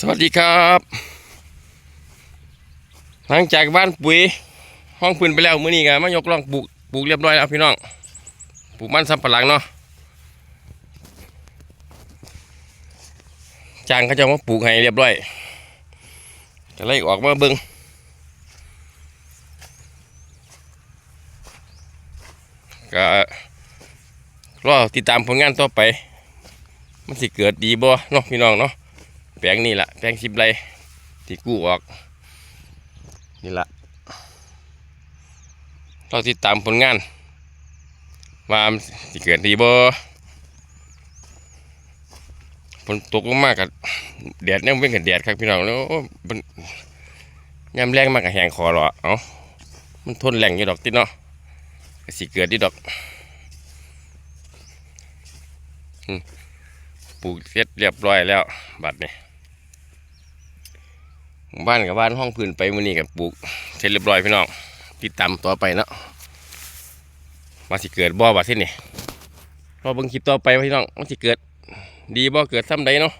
สวัสดีครับ หลังจากบ้านปุ๋ยห้องพื้นไปแล้วมื้อนี้ก็มายกล่องปลูกปลูกเรียบร้อยแล้วพี่น้องปลูกมันสำปะหลังเนาะจางเขาจะมาปลูกให้เรียบร้อยก็เลยออกมาเบิ่งก็รอติดตามผลงานต่อไป มันสิเกิดดีบ่เนาะพี่น้องเนาะ แปลงนี่แหละแปลงสิบไรที่กู้ออก นี่แหละเราติดตามผลงานว่ามสิเกิดดีบ่ฝนตกมากกับแดดเนี่ยเป็นกับแดดครับพี่น้องแล้วมันยามแรงมากกับแหงคอหรอเอ้ามันทนแรงอยู่ดอกติดเนาะสิเกิดดีดอกปลูกเสร็จเรียบร้อยแล้วบัดนี้ บ้านกับบ้านห้องพื้นไปมื้อนี้กับปลูกเสร็จเรียบร้อยพี่น้องติดตามต่อไปเนาะมาสิเกิดบ่อบ่าที่นี่รอเบิ่งคลิปต่อไปพี่น้องมันสิเกิด ดีบ่เกิดซ้ำใดเนาะ